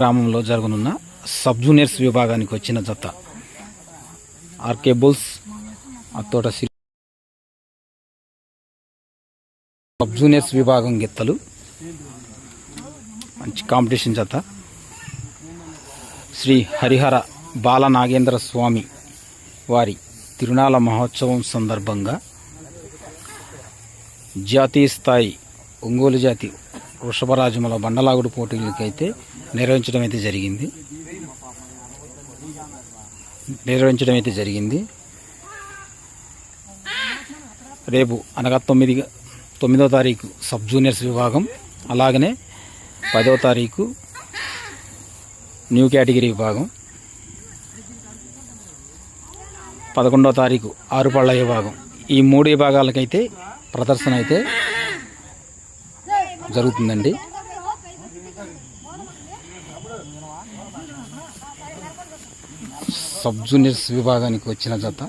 గ్రామంలో జరగనున్న sub juniors విభాగానికి వచ్చిన జత. RK bulls Attota sub juniors విభాగం గెత్తలు. మంచి కాంపిటీషన్ జత. శ్రీ హరిహర బాల నాగేంద్ర స్వామి వారి తిరునాళ మహోత్సవం సందర్భంగా జాతీయ స్థాయి ఒంగోలు జాతి వృషభరాజముల బండలాగుడు పోటీలకైతే నిర్వహించడం అయితే జరిగింది. నిర్వహించడం అయితే జరిగింది. రేపు అనగా తొమ్మిది తొమ్మిదో తారీఖు సబ్ జూనియర్స్ విభాగం అలాగనే పదో తారీఖు న్యూ కేటగిరీ విభాగం పదకొండో తారీఖు ఆరుపళ్ళ విభాగం. ఈ మూడు విభాగాలకైతే ప్రదర్శన అయితే జరుగుతుందండి. సబ్ జూనియర్స్ విభాగానికి వచ్చిన జత.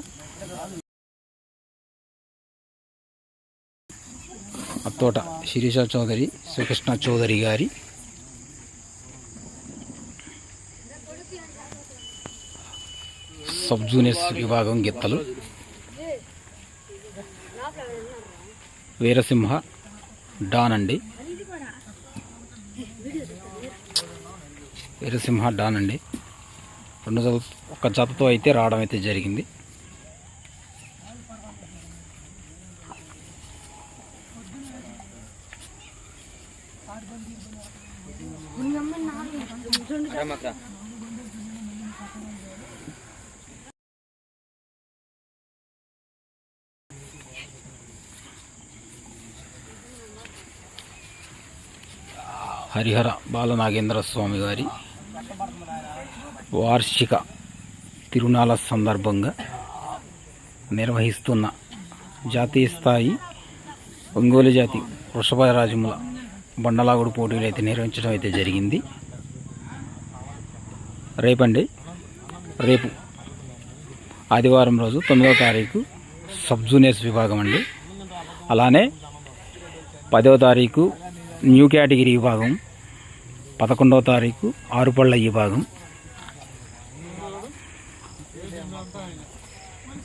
అత్తోట శిరీష చౌదరి శ్రీకృష్ణ చౌదరి గారి. సబ్ జూనియర్స్ విభాగం గిత్తలు. వీరసింహ డాన్ అండి వీరసింహ డాన్ అండి. రెండు జత ఒక జతతో అయితే రావడం అయితే జరిగింది. హరిహర బాల నాగేంద్ర స్వామి గారి వార్షిక తిరుణాల సందర్భంగా నిర్వహిస్తున్న జాతీయ స్థాయి ఒంగోలు జాతి వృషభరాజముల బండలాగుడు పోటీలు అయితే నిర్వహించడం అయితే జరిగింది. రేపండి. రేపు ఆదివారం రోజు తొమ్మిదవ తారీఖు సబ్ జూనియర్స్ విభాగం అండి. అలానే పదవ తారీఖు న్యూ కేటగిరీ విభాగం పదకొండవ తారీఖు ఆరుపళ్ళ భాగం.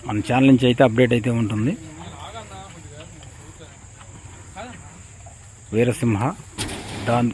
మన ఛానల్ నుంచి అయితే అప్డేట్ అయితే ఉంటుంది. వీరసింహ దాన్